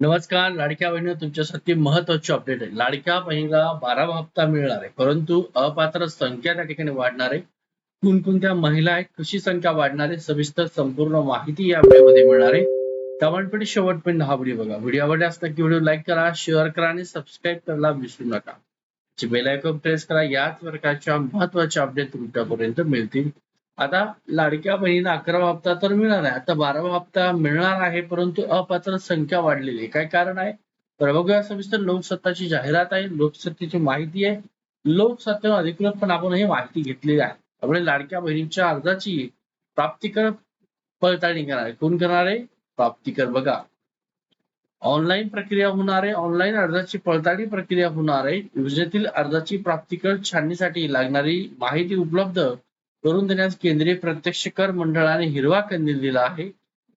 नमस्कार लाडक्या बहिणी तुमच्यासाठी महत्वाची अपडेट आहे. लाडक्या बहिणीला बारावा हप्ता मिळणार आहे. परंतु अपात्र संख्या त्या ठिकाणी वाढणार आहे. कोणकोणत्या महिला आहेत कशी संख्या वाढणार आहे सविस्तर संपूर्ण माहिती या व्हिडिओमध्ये मिळणार आहे. त्यामुळे शेवटपर्यंत हा व्हिडिओ बघा. व्हिडिओ आवडला असता की व्हिडिओ लाईक करा शेअर करा आणि सबस्क्राईब करायला विसरू नका. बेल आयकॉन प्रेस करा याच प्रकारच्या महत्त्वाच्या अपडेट तुमच्यापर्यंत मिळतील. आता लाडक्या बहिणीला अकरावा हप्ता तर मिळणार आहे. आता बारावा हप्ता मिळणार आहे परंतु अपात्र संख्या वाढलेली आहे. काय कारण आहे? तर बघूया सविस्तर लोकसत्ताची जाहिरात आहे लोकसत्तेची माहिती आहे. लोकसत्तेवर अधिकृत पण आपण ही माहिती घेतलेली आहे. त्यामुळे लाडक्या बहिणीच्या अर्जाची प्राप्तिकर पडताळणी करणार. आहे कोण करणार? आहे प्राप्तिकर. बघा. ऑनलाईन प्रक्रिया होणार आहे. ऑनलाईन अर्जाची पडताळणी प्रक्रिया होणार आहे. योजनेतील अर्जाची प्राप्तिकर छाननीसाठी लागणारी माहिती उपलब्ध करून देण्यास केंद्रीय प्रत्यक्ष कर मंडळाने हिरवा कंदील दिला आहे.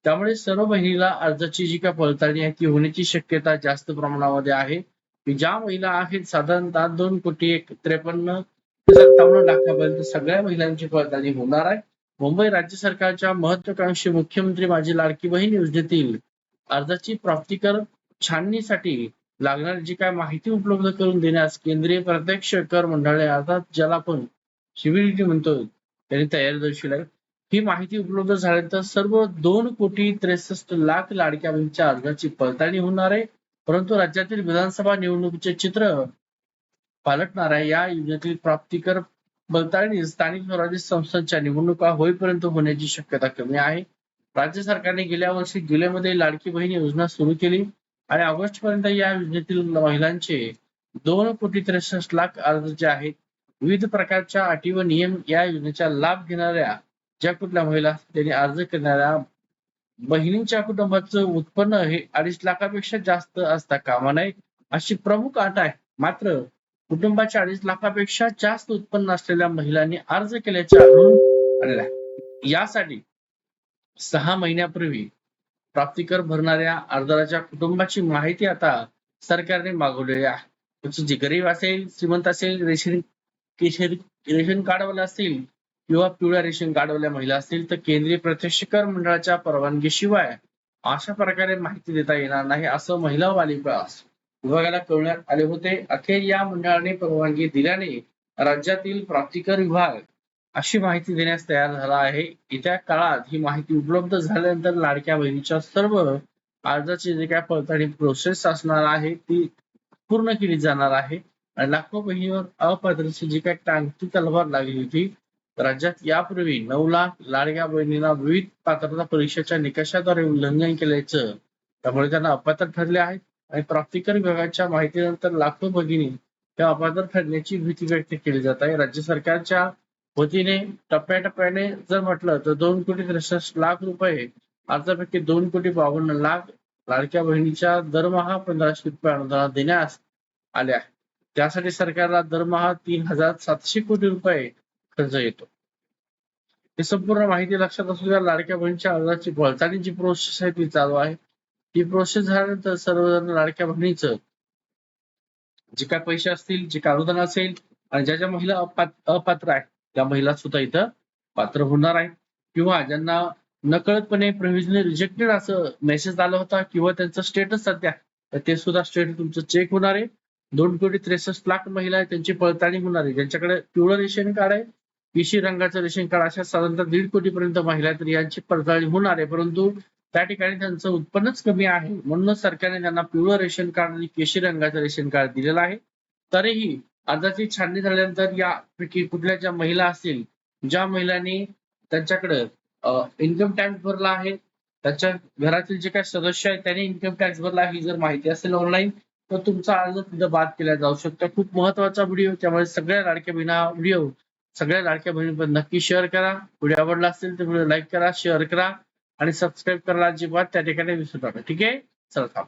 त्यामुळे सर्व महिला अर्जाची जी काय पडताळणी आहे ती होण्याची शक्यता जास्त प्रमाणामध्ये आहे. ज्या महिला आहेत साधारणतः दोन कोटी एक त्रेपन्न ते सत्तावन्न लाखापर्यंत सगळ्या महिलांची पडताळणी होणार आहे. मुंबई राज्य सरकारच्या महत्वाकांक्षी मुख्यमंत्री माझी लाडकी बहीण योजनेतील अर्जाची प्राप्तिकर छाननीसाठी लागणारी जी काय माहिती उपलब्ध करून देण्यास केंद्रीय प्रत्यक्ष कर मंडळे अर्थात ज्याला आपण सीबीडीटी म्हणतो त्यांनी तयारी दर्शवली ही माहिती उपलब्ध झाल्यानंतर सर्व दोन कोटी त्रेसष्ट लाख लाडक्या बहिणीच्या अर्जाची पडताळणी होणार आहे. परंतु राज्यातील विधानसभा निवडणुकीचे चित्र पालटणाऱ्या आहे. या योजनेतील प्राप्तिकर पडताळणी स्थानिक स्वराज्य संस्थांच्या निवडणुका होईपर्यंत होण्याची शक्यता कमी आहे. राज्य सरकारने गेल्या वर्षी जुलैमध्ये लाडकी बहीण योजना सुरू केली आणि ऑगस्ट पर्यंत या योजनेतील महिलांचे दोन कोटी त्रेसष्ट लाख अर्ज जे आहेत विविध प्रकारच्या अटी व नियम या योजनेचा लाभ घेणाऱ्या ज्या कुठल्या महिला त्यांनी अर्ज करणाऱ्या बहिणींच्या कुटुंबाचं उत्पन्न हे अडीच लाखापेक्षा जास्त असता कामा नये अशी प्रमुख अट आहे. मात्र कुटुंबाच्या अडीच लाखापेक्षा जास्त उत्पन्न असलेल्या महिलांनी अर्ज केल्याचे आढळून आलेला आहे. यासाठी सहा महिन्यापूर्वी प्राप्तिकर भरणाऱ्या अर्जदाराच्या कुटुंबाची माहिती आता सरकारने मागवलेली आहे. त्याची जी गरीब असेल श्रीमंत असेल रेशन केशरी रेशन कार्डवाल्या असतील किंवा पिवळ्या रेशन कार्डवाल्या महिला असतील तर केंद्रीय प्रत्यक्ष कर मंडळाच्या परवानगीशिवाय अशा प्रकारे माहिती देता येणार नाही असं महिला बालिकास विभागाला कळवण्यात आले होते. अखेर या मंडळाने परवानगी दिल्याने राज्यातील प्राप्तिकर विभाग अशी माहिती देण्यास तयार झाला आहे. येत्या काळात ही माहिती उपलब्ध झाल्यानंतर लाडक्या बहिणीच्या सर्व अर्जाची जे काय पडताळणी प्रोसेस असणार आहे ती पूर्ण केली जाणार आहे. आणि लाखो बहिणीवर अपात्रची जी काही टांगती तलवार लागली होती राज्यात यापूर्वी नऊ लाख लाडक्या बहिणींना विविध पात्रता परीक्षेच्या निकषाद्वारे उल्लंघन केल्याचं त्यामुळे त्यांना अपात्र ठरले आहेत. आणि प्राप्तिकर विभागाच्या माहितीनंतर लाखो भगिनी त्या अपात्र ठरण्याची भीती व्यक्त केली जात आहे. राज्य सरकारच्या वतीने टप्प्याटप्प्याने जर म्हटलं तर दोन कोटी त्रेसष्ट लाख रुपये अर्जापैकी दोन कोटी बावन्न लाख लाडक्या बहिणीच्या दरमहा पंधराशे रुपये अनुदान देण्यास आले आहे. त्यासाठी सरकारला दरमहा तीन हजार सातशे कोटी रुपये खर्च येतो. हे संपूर्ण माहिती लक्षात असू द्या लाडक्या बहिणीच्या अर्जाची पडताळणीची प्रोसेस आहे ती चालू आहे. ती प्रोसेस झाल्यानंतर सर्वजण लाडक्या बहिणीचं जे काय पैसे असतील जे काय अनुदान असेल आणि ज्या ज्या महिला अपात्र आहेत त्या महिला सुद्धा इथं पात्र होणार आहेत. किंवा ज्यांना नकळतपणे प्रोव्हिजनली रिजेक्टेड असं मेसेज आला होता किंवा त्यांचं स्टेटस सध्या तर ते सुद्धा स्टेटस तुमचं चेक होणार आहे. दोन कोटी त्रेसष्ट लाख महिला आहेत त्यांची पडताळणी होणार आहे. ज्यांच्याकडे पिवळं रेशन कार्ड आहे पिशी रंगाचं रेशन कार्ड अशा साधारणतः दीड कोटीपर्यंत महिला आहेत तर यांची पडताळणी होणार आहे. परंतु त्या ठिकाणी त्यांचं उत्पन्नच कमी आहे. म्हणूनच सरकारने त्यांना पिवळं रेशन कार्ड आणि केशी रंगाचं रेशन कार्ड दिलेलं आहे. तरीही अर्जाची छाननी झाल्यानंतर यापैकी कुठल्या ज्या महिला असतील ज्या महिलांनी त्यांच्याकडे इन्कम टॅक्स भरला आहे त्यांच्या घरातील जे काही सदस्य आहेत त्यांनी इन्कम टॅक्स भरला ही जर माहिती असेल ऑनलाईन तर तुमचा अर्ज तिथं बाद केला जाऊ शकतो. खूप महत्त्वाचा व्हिडिओ त्यामुळे सगळ्या लाडक्या बहिणा व्हिडिओ सगळ्या लाडक्या बहिणीपर्यंत नक्की शेअर करा. व्हिडिओ आवडला असेल तर व्हिडिओ लाईक करा शेअर करा आणि सबस्क्राईब करायला अजिबात त्या ठिकाणी विसरू नका. ठीक आहे? चला थांब.